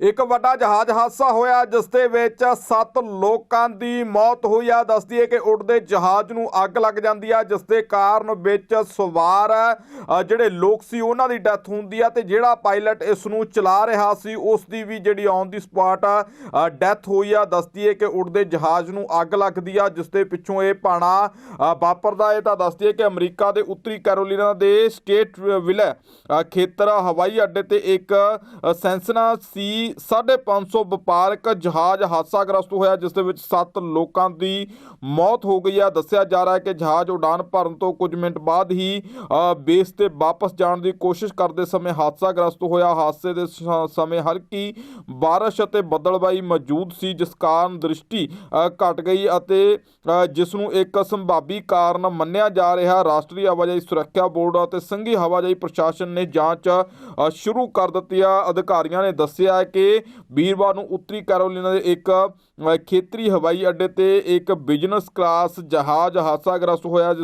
ਇੱਕ ਵੱਡਾ ਜਹਾਜ਼ ਹਾਦਸਾ ਹੋਇਆ ਜਿਸ ਦੇ ਵਿੱਚ 7 ਲੋਕਾਂ ਦੀ ਮੌਤ ਹੋਈ ਆ। ਦੱਸਦੀ ਹੈ ਕਿ ਉੱਡਦੇ ਜਹਾਜ਼ ਨੂੰ ਅੱਗ ਲੱਗ ਜਾਂਦੀ ਆ ਜਿਸ ਦੇ ਕਾਰਨ ਵਿੱਚ ਸਵਾਰ ਜਿਹੜੇ ਲੋਕ ਸੀ ਉਹਨਾਂ ਦੀ ਡੈਥ ਹੁੰਦੀ ਆ ਤੇ ਜਿਹੜਾ ਪਾਇਲਟ ਇਸ ਨੂੰ ਚਲਾ ਰਿਹਾ ਸੀ ਉਸ ਦੀ ਵੀ ਜਿਹੜੀ ਔਨ ਦੀ ਸਪਾਟ ਡੈਥ ਹੋਈ ਆ। ਦੱਸਦੀ ਹੈ ਕਿ ਉੱਡਦੇ ਜਹਾਜ਼ ਨੂੰ ਅੱਗ ਲੱਗਦੀ ਆ ਜਿਸ ਦੇ ਪਿੱਛੋਂ ਇਹ ਪਾਣਾ ਵਾਪਰਦਾ ਇਹ ਤਾਂ ਦੱਸਦੀ ਹੈ ਕਿ ਅਮਰੀਕਾ ਦੇ ਉੱਤਰੀ ਕੈਰੋਲੀਨਾ ਦੇ ਸਟੇਟ ਵਿਲੇ ਖੇਤਰ ਹਵਾਈ ਅੱਡੇ ਤੇ ਇੱਕ ਅ, ਸੈਂਸਨਾ ਸੀ 550 ਵਪਾਰਕ ਜਹਾਜ਼ ਹਾਦਸਾਗ੍ਰਸਤ ਹੋਇਆ ਜਿਸ ਦੇ ਵਿੱਚ 7 ਲੋਕਾਂ ਦੀ ਮੌਤ ਹੋ ਗਈ ਹੈ। ਦੱਸਿਆ ਜਾ ਰਿਹਾ ਹੈ ਕਿ ਜਹਾਜ਼ ਉਡਾਨ ਭਰਨ ਤੋਂ ਕੁਝ ਮਿੰਟ ਬਾਅਦ ਹੀ ਬੇਸ ਤੇ ਵਾਪਸ ਜਾਣ ਦੀ ਕੋਸ਼ਿਸ਼ ਕਰਦੇ ਸਮੇਂ ਹਾਦਸਾਗ੍ਰਸਤ ਹੋਇਆ। ਹਾਦਸੇ ਦੇ ਸਮੇਂ ਹਲਕੀ ਬਾਰਿਸ਼ ਅਤੇ ਬੱਦਲਬਾਈ ਮੌਜੂਦ ਸੀ ਜਿਸ ਕਾਰਨ ਦ੍ਰਿਸ਼ਟੀ ਅ, ਘਟ ਗਈ ਅਤੇ ਜਿਸ ਨੂੰ ਇੱਕ ਸੰਭਾਵੀ ਕਾਰਨ ਮੰਨਿਆ ਜਾ ਰਿਹਾ। ਰਾਸ਼ਟਰੀ ਆਵਾਜਾਈ ਸੁਰੱਖਿਆ ਬੋਰਡ ਅਤੇ ਸੰਘੀ ਹਵਾਜਾਈ ਪ੍ਰਸ਼ਾਸਨ ਨੇ ਜਾਂਚ ਸ਼ੁਰੂ ਕਰ ਦਿੱਤੀ ਆ ਅਧਿਕਾਰੀਆਂ ਨੇ ਦੱਸਿਆ ਹੈ ਕਿ ਵੀਰਵਾਰ ਨੂੰ ਉੱਤਰੀ ਕੈਰੋਲੀਨਾ ਦੇ ਇੱਕ ਖੇਤਰੀ ਹਵਾਈ ਅੱਡੇ ਤੇ ਇੱਕ ਬਿਜ਼ਨਸ ਕਲਾਸ ਜਹਾਜ਼ ਹਾਦਸਾ ਗ੍ਰਸਤ ਹੋਇਆ, ਜਿਸ